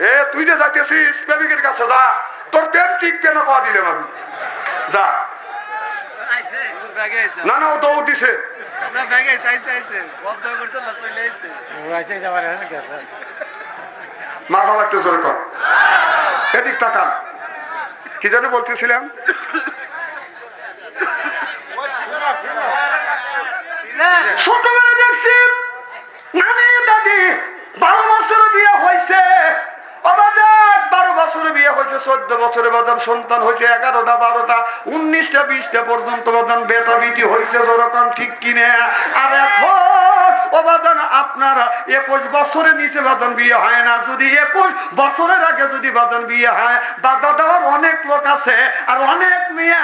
এ, তুই যে যাইতেছিস, প্রেমিকের কাছে যা। তোর প্রেম ঠিক না কয়া দিলাম আমি? যা। না না, ও দৌড় দিছে। না ব্যাগে আইছে আইছে আইছে বন্ধ করতে না চলে আইছে মা বাবা তো জোর কর। এদিক তাকান। কি জানে বলতেছিলাম ছোটবেলা দেখছি নানি দাদি বারো বছর বিয়ে হয়েছে অবাজাত বারো বছরে বিয়ে হয়েছে চোদ্দ বছরে বাদান সন্তান হয়েছে এগারোটা, বারোটা, উনিশটা, বিশটা পর্যন্ত বাদান বেটা বিটি হয়েছে যেরকম ঠিক কিনে? আর এখন একুশ বছরের নিচে বিয়ে হয় না। যদি একুশ বছরের আগে যদি বিয়ে হয় অনেক লোক আছে আর অনেক মেয়ে।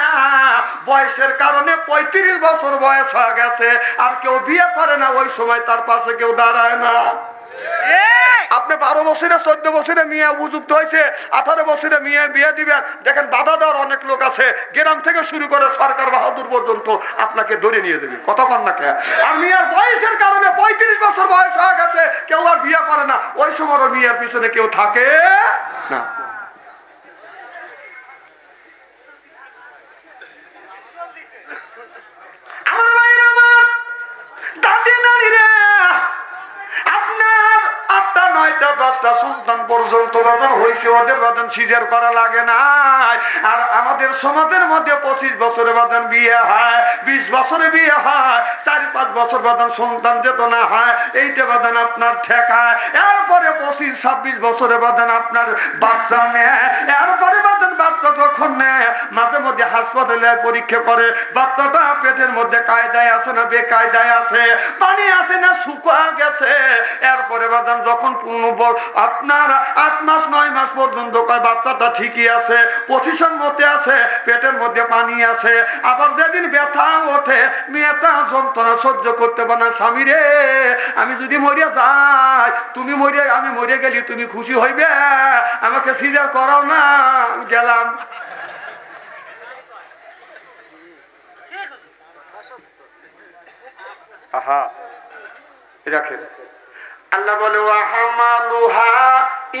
বয়সের কারণে পঁয়ত্রিশ বছর বয়স হয়ে গেছে, আর কেউ বিয়ে করে না, ওই সময় তার পাশে কেউ দাঁড়ায় না। আপনি বারো বছরে, চোদ্দ বছরে মেয়ে উপযুক্ত হয়েছে, আঠারো বছরে মেয়ে বিয়ে দিবেন। দেখেন বাধা দেওয়ার অনেক লোক আছে, গ্রাম থেকে শুরু করে সরকার বাহাদুর পর্যন্ত আপনাকে ধরে নিয়ে দেবে কত না কে? আর মেয়ের বয়সের কারণে পঁয়ত্রিশ বছর বয়স হয়ে গেছে, কেউ আর বিয়ে করে না। ওই সময় মেয়ের পিছনে কেউ থাকে না। সন্তান পর্যন্ত হয়েছে, ওদের সিজার করা লাগে আর আমাদের সমাজের মধ্যে পঁচিশ বছরে বাদন বিয়ে হয়, বিশ বছরে বিয়ে হয়, চার পাঁচ বছর বাদন সন্তান যেত না হয়, এইটা বাদন আপনার ঠেকায়। এরপরে পঁচিশ, ছাব্বিশ বছরে বাদন আপনার বাচ্চা নেয়। এরপরে বাদন বাচ্চা যখন হাসপাতালে পরীক্ষা করে। বাচ্চাটা পেটের মধ্যে কায়দায় আছে না বেকায়দায় আছে? পানি আছে না শুকা গেছে এরপরে বাদাম যখন পূর্ণ আপনার আট মাস, নয় মাস পর্যন্ত বাচ্চাটা ঠিকই আছে পজিশন মতে আছে, পেটের মধ্যে পানি আছে। আবার যেদিন ব্যথা ওঠে, মেয়েটা যন্ত্রণা সহ্য করতে পারে না, স্বামী রে, আমি যদি মরিয়া যাই, তুমি মরিয়া আমি মরিয়া গেলি তুমি খুশি হইবে? আমাকে সিজার করাও না গেলাম। আহা রাখেন। আল্লাহ বলে, ওয়াহামালুহা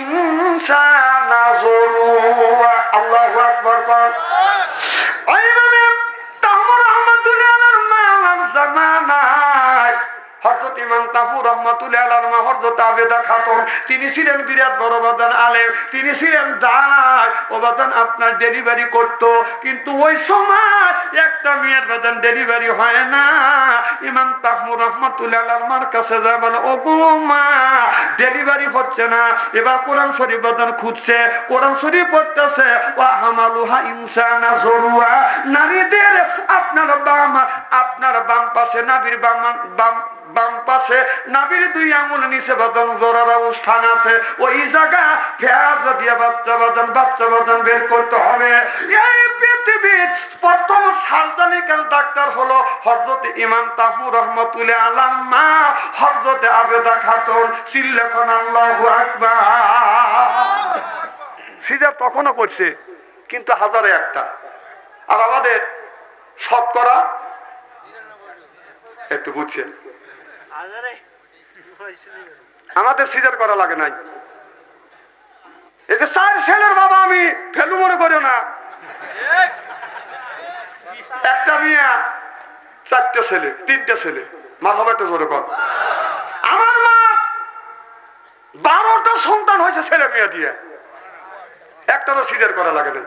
ইনসানা আল্লাহু আকবার কর তাহমর রহমাতুল্লাহ আলাইহির মা জামানায়। হযরত ইমাম তাফুর রহমাতুল্লাহ আলাইহির মা হযরত আবেদা খাতুন, তিনি ছিলেন বিরাট বড় বাদান আলেম, তিনি ছিলেন দায়। ও বাদান আপনার ডেলিভারি করত, কিন্তু ওই সময় একটা মেয়ের বাদান ডেলিভারি হয় না। ইমাম তাহমুর রহমাতুল্লাহ মার কাছে যায়, বলে ও মা ডেলিভারি হচ্ছে না। এবার কোরআন শরীফ বাদান খুঁজছে, কোরআন শরীফ পড়তেছে, ওয়া হামালুহা ইনসানা জরুয়া। নারীদের আপনার বাম আপনার বাম পাশে নাবির বাম বাম বাম পাশে নাবির দুই আঙুল নিচে বাদন জোরার অবস্থান আছে। ওই জায়গা পেঁয়াজ দিয়ে বাচ্চা বাদন বাচ্চা বাদন বের করতে হবে। এই পৃথিবীর প্রথম সার্জনিক্যাল ডাক্তার হলো হজরত ইমাম তাহু রহমতুল্লাহ আলার মা হজরত আবেদা খাতুন সিল্লেখন আল্লাহু আকবার। সিজার তখনও করছে কিন্তু হাজারে একটা। আর আমাদের শতকরা একটু বুঝছেন আরে আমাদের সিজার করা লাগে নাই। এই যে চার ছেলের বাবা আমি ফেলু মনে করিও না। একটা মেয়ে, চারটে ছেলে, তিনটে ছেলে মার হবে একটা জোরে কর আমার মা, বারোটা সন্তান হয়েছে ছেলে মেয়ে দিয়ে। একটা সিজার করা লাগে না